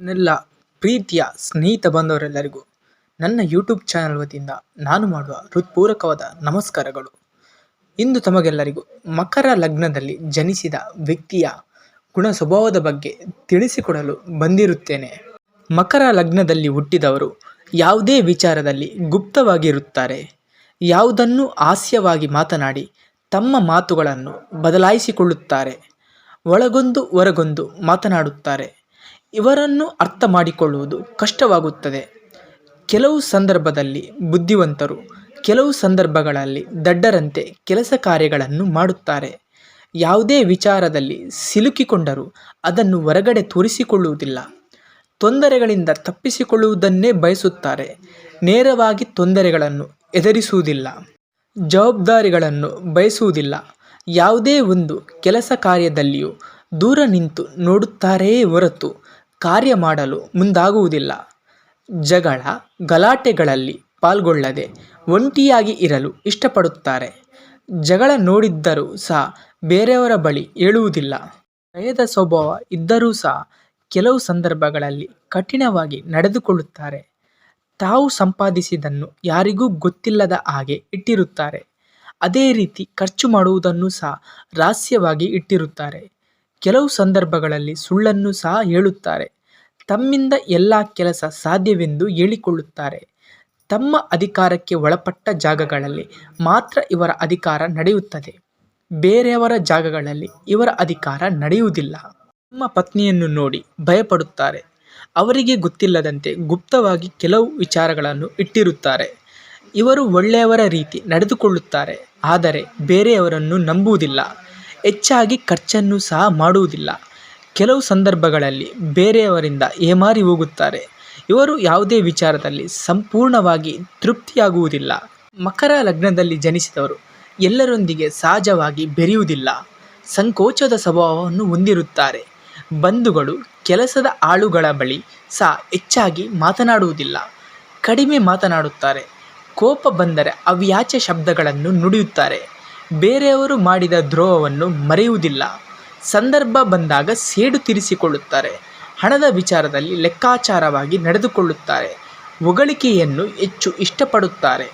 ನನ್ನೆಲ್ಲ ಪ್ರೀತಿಯ ಸ್ನೇಹಿತ ಬಂದವರೆಲ್ಲರಿಗೂ ನನ್ನ ಯೂಟ್ಯೂಬ್ ಚಾನಲ್ ವತಿಯಿಂದ ನಾನು ಮಾಡುವ ಹೃತ್ಪೂರ್ವಕವಾದ ನಮಸ್ಕಾರಗಳು. ಇಂದು ತಮಗೆಲ್ಲರಿಗೂ ಮಕರ ಲಗ್ನದಲ್ಲಿ ಜನಿಸಿದ ವ್ಯಕ್ತಿಯ ಗುಣ ಸ್ವಭಾವದ ಬಗ್ಗೆ ತಿಳಿಸಿಕೊಡಲು ಬಂದಿರುತ್ತೇನೆ. ಮಕರ ಲಗ್ನದಲ್ಲಿ ಹುಟ್ಟಿದವರು ಯಾವುದೇ ವಿಚಾರದಲ್ಲಿ ಗುಪ್ತವಾಗಿರುತ್ತಾರೆ. ಯಾವುದನ್ನು ಹಾಸ್ಯವಾಗಿ ಮಾತನಾಡಿ ತಮ್ಮ ಮಾತುಗಳನ್ನು ಬದಲಾಯಿಸಿಕೊಳ್ಳುತ್ತಾರೆ. ಒಳಗೊಂದು ಹೊರಗೊಂದು ಮಾತನಾಡುತ್ತಾರೆ. ಇವರನ್ನು ಅರ್ಥ ಮಾಡಿಕೊಳ್ಳುವುದು ಕಷ್ಟವಾಗುತ್ತದೆ. ಕೆಲವು ಸಂದರ್ಭದಲ್ಲಿ ಬುದ್ಧಿವಂತರು, ಕೆಲವು ಸಂದರ್ಭಗಳಲ್ಲಿ ದಡ್ಡರಂತೆ ಕೆಲಸ ಕಾರ್ಯಗಳನ್ನು ಮಾಡುತ್ತಾರೆ. ಯಾವುದೇ ವಿಚಾರದಲ್ಲಿ ಸಿಲುಕಿಕೊಂಡರೂ ಅದನ್ನು ಹೊರಗಡೆ ತೋರಿಸಿಕೊಳ್ಳುವುದಿಲ್ಲ. ತೊಂದರೆಗಳಿಂದ ತಪ್ಪಿಸಿಕೊಳ್ಳುವುದನ್ನೇ ಬಯಸುತ್ತಾರೆ. ನೇರವಾಗಿ ತೊಂದರೆಗಳನ್ನು ಎದುರಿಸುವುದಿಲ್ಲ. ಜವಾಬ್ದಾರಿಗಳನ್ನು ಬಯಸುವುದಿಲ್ಲ. ಯಾವುದೇ ಒಂದು ಕೆಲಸ ಕಾರ್ಯದಲ್ಲಿಯೂ ದೂರ ನಿಂತು ನೋಡುತ್ತಾರೆಯೇ ಹೊರತು ಕಾರ್ಯ ಮಾಡಲು ಮುಂದಾಗುವುದಿಲ್ಲ. ಜಗಳ ಗಲಾಟೆಗಳಲ್ಲಿ ಪಾಲ್ಗೊಳ್ಳದೆ ಒಂಟಿಯಾಗಿ ಇರಲು ಇಷ್ಟಪಡುತ್ತಾರೆ. ಜಗಳ ನೋಡಿದ್ದರೂ ಸಹ ಬೇರೆಯವರ ಬಳಿ ಹೇಳುವುದಿಲ್ಲ ಭಯದ ಸ್ವಭಾವ ಇದ್ದರೂ ಸಹ ಕೆಲವು ಸಂದರ್ಭಗಳಲ್ಲಿ ಕಠಿಣವಾಗಿ ನಡೆದುಕೊಳ್ಳುತ್ತಾರೆ. ತಾವು ಸಂಪಾದಿಸಿದನ್ನು ಯಾರಿಗೂ ಗೊತ್ತಿಲ್ಲದ ಹಾಗೆ ಇಟ್ಟಿರುತ್ತಾರೆ. ಅದೇ ರೀತಿ ಖರ್ಚು ಮಾಡುವುದನ್ನು ಸಹ ರಹಸ್ಯವಾಗಿ ಇಟ್ಟಿರುತ್ತಾರೆ. ಕೆಲವು ಸಂದರ್ಭಗಳಲ್ಲಿ ಸುಳ್ಳನ್ನು ಸಹ ಹೇಳುತ್ತಾರೆ. ತಮ್ಮಿಂದ ಎಲ್ಲ ಕೆಲಸ ಸಾಧ್ಯವೆಂದು ಹೇಳಿಕೊಳ್ಳುತ್ತಾರೆ. ತಮ್ಮ ಅಧಿಕಾರಕ್ಕೆ ಒಳಪಟ್ಟ ಜಾಗಗಳಲ್ಲಿ ಮಾತ್ರ ಇವರ ಅಧಿಕಾರ ನಡೆಯುತ್ತದೆ. ಬೇರೆಯವರ ಜಾಗಗಳಲ್ಲಿ ಇವರ ಅಧಿಕಾರ ನಡೆಯುವುದಿಲ್ಲ. ತಮ್ಮ ಪತ್ನಿಯನ್ನು ನೋಡಿ ಭಯಪಡುತ್ತಾರೆ. ಅವರಿಗೆ ಗೊತ್ತಿಲ್ಲದಂತೆ ಗುಪ್ತವಾಗಿ ಕೆಲವು ವಿಚಾರಗಳನ್ನು ಇಟ್ಟಿರುತ್ತಾರೆ. ಇವರು ಒಳ್ಳೆಯವರ ರೀತಿ ನಡೆದುಕೊಳ್ಳುತ್ತಾರೆ. ಆದರೆ ಬೇರೆಯವರನ್ನು ನಂಬುವುದಿಲ್ಲ. ಹೆಚ್ಚಾಗಿ ಖರ್ಚನ್ನು ಸಹ ಮಾಡುವುದಿಲ್ಲ. ಕೆಲವು ಸಂದರ್ಭಗಳಲ್ಲಿ ಬೇರೆಯವರಿಂದ ಏಮಾರಿ ಹೋಗುತ್ತಾರೆ. ಇವರು ಯಾವುದೇ ವಿಚಾರದಲ್ಲಿ ಸಂಪೂರ್ಣವಾಗಿ ತೃಪ್ತಿಯಾಗುವುದಿಲ್ಲ. ಮಕರ ಲಗ್ನದಲ್ಲಿ ಜನಿಸಿದವರು ಎಲ್ಲರೊಂದಿಗೆ ಸಹಜವಾಗಿ ಬೆರೆಯುವುದಿಲ್ಲ. ಸಂಕೋಚದ ಸ್ವಭಾವವನ್ನು ಹೊಂದಿರುತ್ತಾರೆ. ಬಂಧುಗಳು ಕೆಲಸದ ಆಳುಗಳ ಬಳಿ ಸಹ ಹೆಚ್ಚಾಗಿ ಮಾತನಾಡುವುದಿಲ್ಲ. ಕಡಿಮೆ ಮಾತನಾಡುತ್ತಾರೆ. ಕೋಪ ಬಂದರೆ ಅವ್ಯಾಚ ಶಬ್ದಗಳನ್ನು ನುಡಿಯುತ್ತಾರೆ. ಬೇರೆಯವರು ಮಾಡಿದ ದ್ರೋಹವನ್ನು ಮರೆಯುವುದಿಲ್ಲ. ಸಂದರ್ಭ ಬಂದಾಗ ಸೇಡು ತೀರಿಸಿಕೊಳ್ಳುತ್ತಾರೆ. ಹಣದ ವಿಚಾರದಲ್ಲಿ ಲೆಕ್ಕಾಚಾರವಾಗಿ ನಡೆದುಕೊಳ್ಳುತ್ತಾರೆ. ಹೊಗಳಿಕೆಯನ್ನು ಹೆಚ್ಚು ಇಷ್ಟಪಡುತ್ತಾರೆ.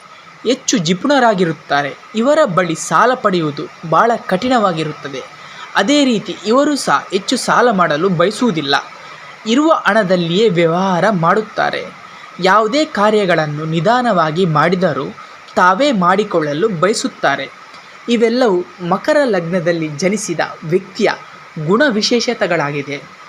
ಹೆಚ್ಚು ಜಿಪುಣರಾಗಿರುತ್ತಾರೆ ಇವರ ಬಳಿ ಸಾಲ ಪಡೆಯುವುದು ಭಾಳ ಕಠಿಣವಾಗಿರುತ್ತದೆ. ಅದೇ ರೀತಿ ಇವರು ಸಹ ಹೆಚ್ಚು ಸಾಲ ಮಾಡಲು ಬಯಸುವುದಿಲ್ಲ. ಇರುವ ಹಣದಲ್ಲಿಯೇ ವ್ಯವಹಾರ ಮಾಡುತ್ತಾರೆ. ಯಾವುದೇ ಕಾರ್ಯಗಳನ್ನು ನಿಧಾನವಾಗಿ ಮಾಡಿದರೂ ತಾವೇ ಮಾಡಿಕೊಳ್ಳಲು ಬಯಸುತ್ತಾರೆ. ಇವೆಲ್ಲವೂ ಮಕರ ಲಗ್ನದಲ್ಲಿ ಜನಿಸಿದ ವ್ಯಕ್ತಿಯ ಗುಣ ವಿಶೇಷತೆಗಳಾಗಿದೆ